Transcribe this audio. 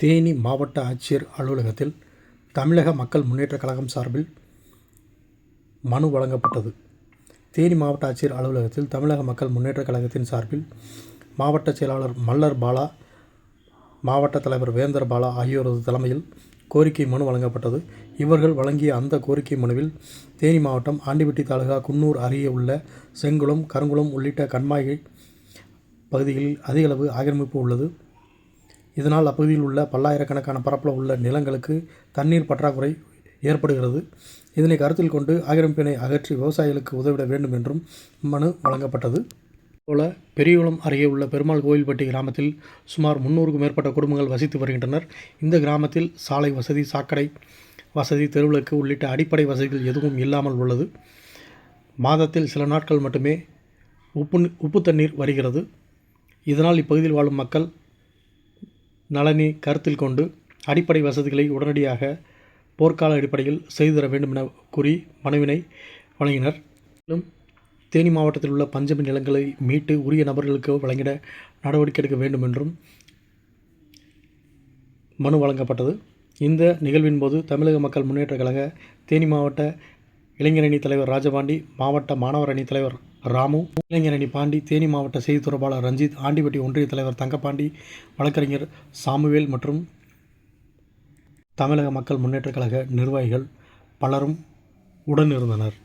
தேனி மாவட்ட ஆட்சியர் அலுவலகத்தில் தமிழக மக்கள் முன்னேற்றக் கழகம் சார்பில் மனு வழங்கப்பட்டது. தேனி மாவட்ட ஆட்சியர் அலுவலகத்தில் தமிழக மக்கள் முன்னேற்றக் கழகத்தின் சார்பில் மாவட்ட செயலாளர் மல்லர் பாலா மாவட்ட தலைவர் வேந்தர் பாலா ஆகியோரது தலைமையில் கோரிக்கை மனு வழங்கப்பட்டது. இவர்கள் வழங்கிய அந்த கோரிக்கை மனுவில் தேனி மாவட்டம் ஆண்டிபட்டி தாலுகா குன்னூர் அருகே உள்ள செங்குளம் கருங்குளம் உள்ளிட்ட கண்மாய் பகுதிகளில் அதிகளவு ஆக்கிரமிப்பு உள்ளது. இதனால் அப்பகுதியில் உள்ள பல்லாயிரக்கணக்கான பரப்பில் உள்ள நிலங்களுக்கு தண்ணீர் பற்றாக்குறை ஏற்படுகிறது. இதனை கருத்தில் கொண்டு ஆக்கிரமிப்பினை அகற்றி விவசாயிகளுக்கு உதவிட வேண்டும் என்றும் மனு வழங்கப்பட்டது. போல பெரியகுளம் அருகே உள்ள பெருமாள் கோயில்பட்டி கிராமத்தில் சுமார் முன்னூறுக்கும் மேற்பட்ட குடும்பங்கள் வசித்து வருகின்றனர். இந்த கிராமத்தில் சாலை வசதி சாக்கடை வசதி தெருவிளக்கு உள்ளிட்ட அடிப்படை வசதிகள் எதுவும் இல்லாமல் உள்ளது. மாதத்தில் சில நாட்கள் மட்டுமே உப்பு உப்பு தண்ணீர் வருகிறது. இதனால் இப்பகுதியில் வாழும் மக்கள் நலனை கருத்தில் கொண்டு அடிப்படை வசதிகளை உடனடியாக போர்க்கால அடிப்படையில் செய்து தர வேண்டும் என கூறி மனுவினை வழங்கினர். மேலும் தேனி மாவட்டத்தில் உள்ள பஞ்சமி நிலங்களை மீட்டு உரிய நபர்களுக்கு வழங்கிட நடவடிக்கை எடுக்க வேண்டும் என்றும் மனு வழங்கப்பட்டது. இந்த நிகழ்வின் போது தமிழக மக்கள் முன்னேற்றக் கழக தேனி மாவட்ட இளைஞர் அணி தலைவர் ராஜபாண்டி மாவட்ட மாணவர் அணி தலைவர் ராமு இளைஞரணி பாண்டி தேனி மாவட்ட செய்தி தொடர்பாளர் ரஞ்சித் ஆண்டிப்பட்டி ஒன்றிய தலைவர் தங்கப்பாண்டி வழக்கறிஞர் சாமுவேல் மற்றும் தமிழக மக்கள் முன்னேற்றக் கழக நிர்வாகிகள் பலரும் உடனிருந்தனர்.